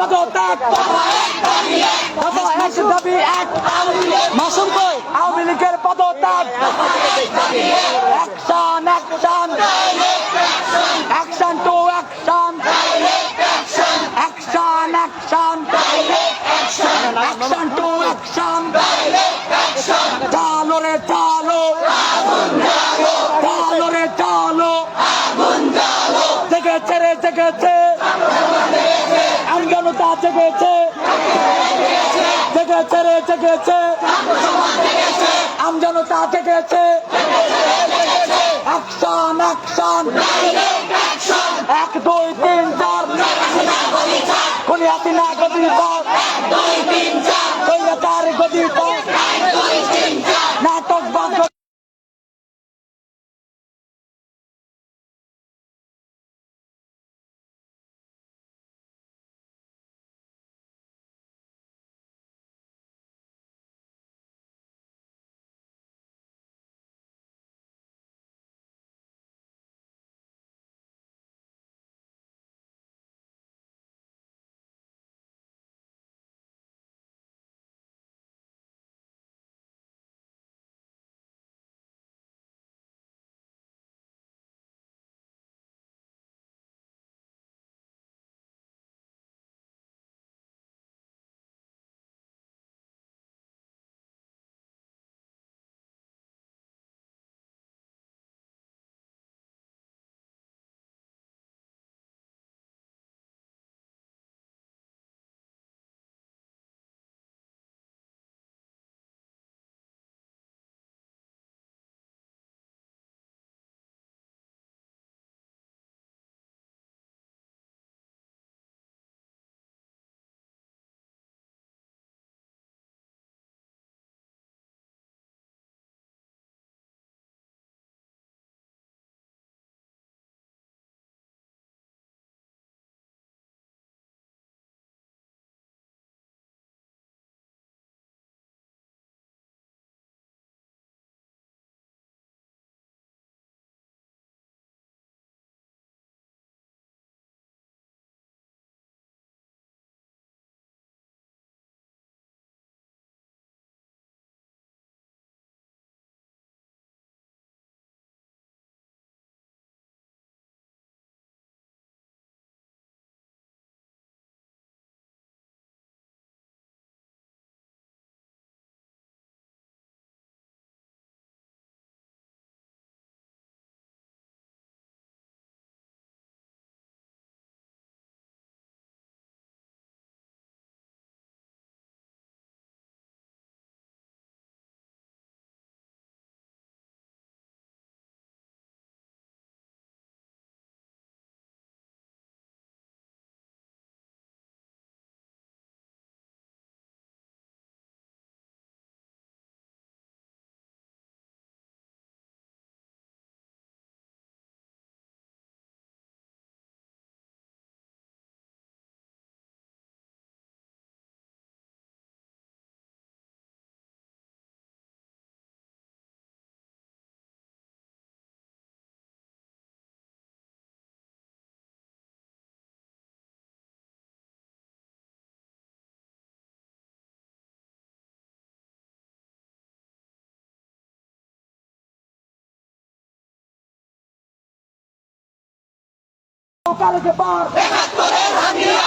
পদত্যাগ এক দাবি এক মাসুম কই? আওয়ামী লীগের পদত্যাগ action action action to action action action action to action চালো রে চালো চালো রে চালো জেগেছে রে জেগেছে আমজনতা জেগেছে। জেগেছে রে জেগেছে। আমজনতা জেগেছে। Action action. এক দুই তিন চার। কোনি গদি চার। চার নাটক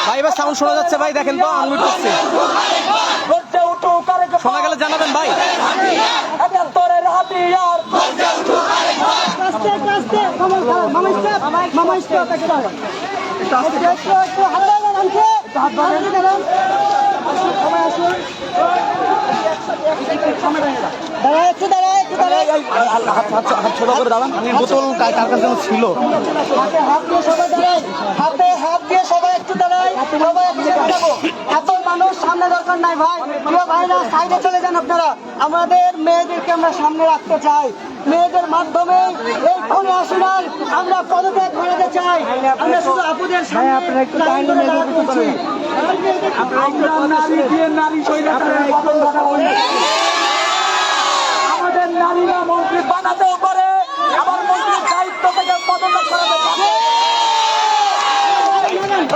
ভাই এবার সাউন্ড শোনা যাচ্ছে ভাই দেখেন তো আনমিট করছে শোনা গেলে জানাবেন ভাই। একাত্তরের হাতিয়ার। আস্তে আস্তে মামা মামা স্টেপ মামা স্টেপ একটু একটু একটু হাত ধরেন আনছে হাত ধরেন সময় আসুন দাঁড়া একটু দাঁড়া একটু দাঁড়া বোতল কার কার কাছে ছিল। হাত দিয়ে সবাই দাঁড়াই হাতে হাত দিয়ে সবাই একটু দাঁড়াই সবাই এত মানুষ সামনে দরকার নাই ভাই। প্রিয় ভাইরা সাইডে চলে যান আপনারা। আমাদের মেয়েদেরকে আমরা সামনে রাখতে চাই। মেয়েদের মাধ্যমে এই ফোনে আসুনার আমরা পদত্যাগ করাতে চাই। আমরা শুধু আপুদের সামনে আমরা নারী দিয়ে নারী স্বৈরাচারের পতন ঘটাবো। আমাদের নারীরা মন্ত্রী বানাতেও পারে আবার মন্ত্রীর দায়িত্ব থেকে পদত্যাগ করাতে পারে।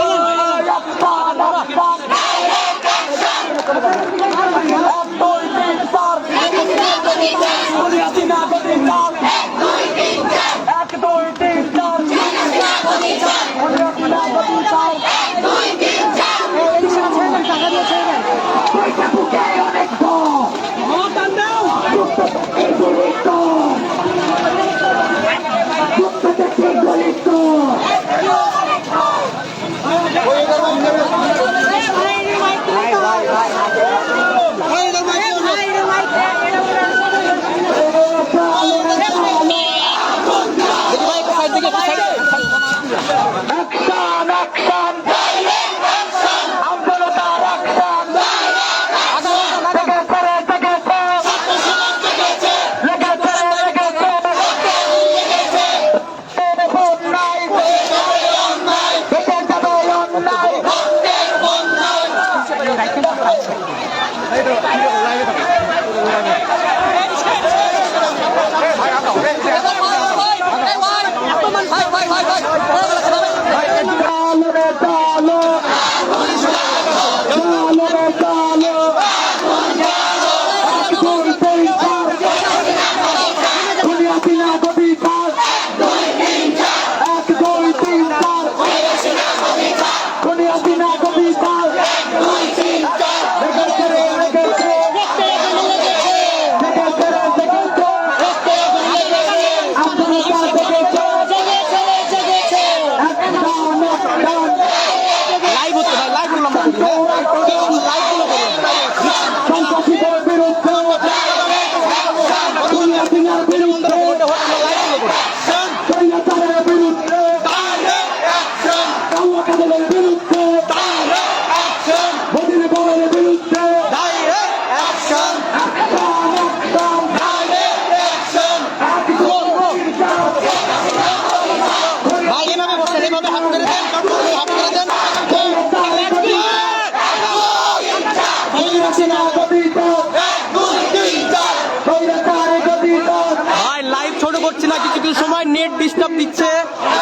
এই আফগান,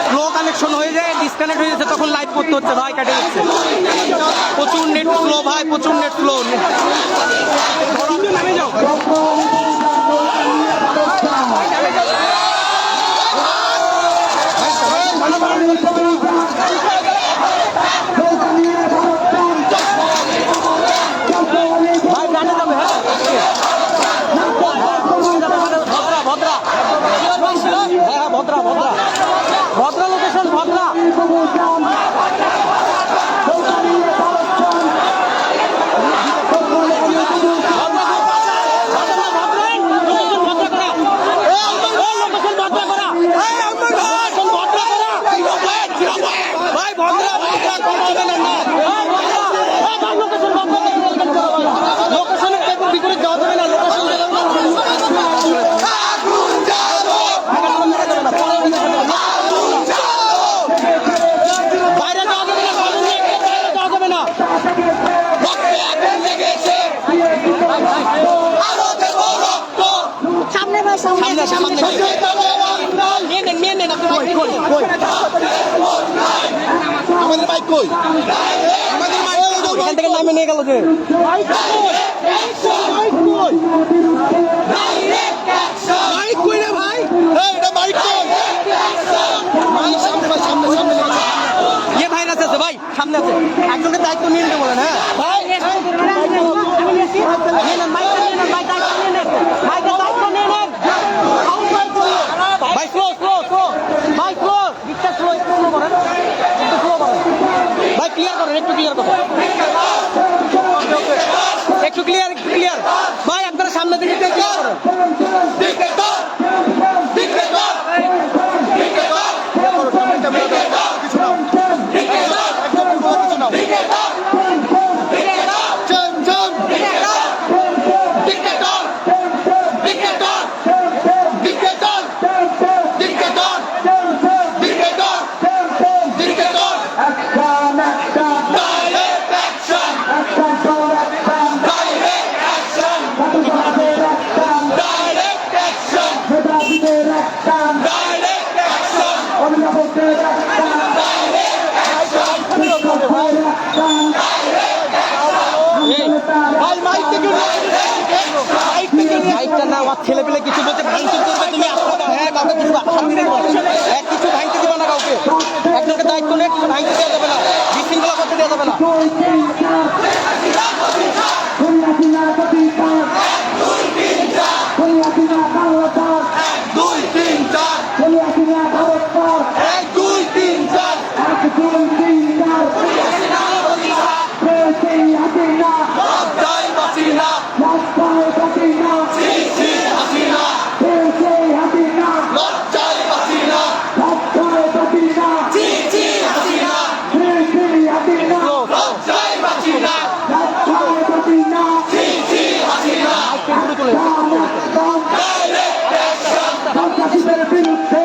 স্লো কানেকশন হয়ে যায় ডিসকানেক্ট হয়ে যাচ্ছে, তখন লাইভ করতে হচ্ছে ভাই কাটে যাচ্ছে প্রচুর নেট স্লো ভাই, প্রচুর নেট স্লো হ্যাঁ? ভদ্রা ভদ্রা। হ্যাঁ হ্যাঁ ভদ্রা ভদ্রা ভদ্রা লোকেশন ভদ্রা ভাই ভদ্রা ভদ্রা কম হবে না না ভাই ভদ্রা ভাই লোকেশন ভদ্রা লোকেশনের বিপরীত যাওয়া যাবে না লোকেশন বাইরে যাওয়া যাবে না বাইরে যাওয়া যাবে না সামনে ভাই সামনে সামনে আসেন, সামনে আসেন। নিয়ে নেন নিয়ে নেন আপনি কই কই কই আমাদের বাইক রে ভাই এটা বাইক কই সামনে ভাই সামনে সামনে আছে ভাই সামনে আছে একজনের দায়িত্ব নিয়ে নিতে বলেন হ্যাঁ ক্লিয়ার করেন একটু ক্লিয়ার করেন একটু ক্লিয়ার ক্লিয়ার ছেলে পেলে কিছু বলতে ভাঙচুর করবে, তুমি আপনারা হ্যাঁ কাউকে কিছু শান্তি দেবো কিছু ভাঙতে দেবে না কাউকে। একজনকে দায়িত্ব নিয়ে কিছু ভাঙতে দেওয়া যাবে না। বিশৃঙ্খলা করতে দেওয়া যাবে না। had a bit of.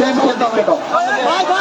Madam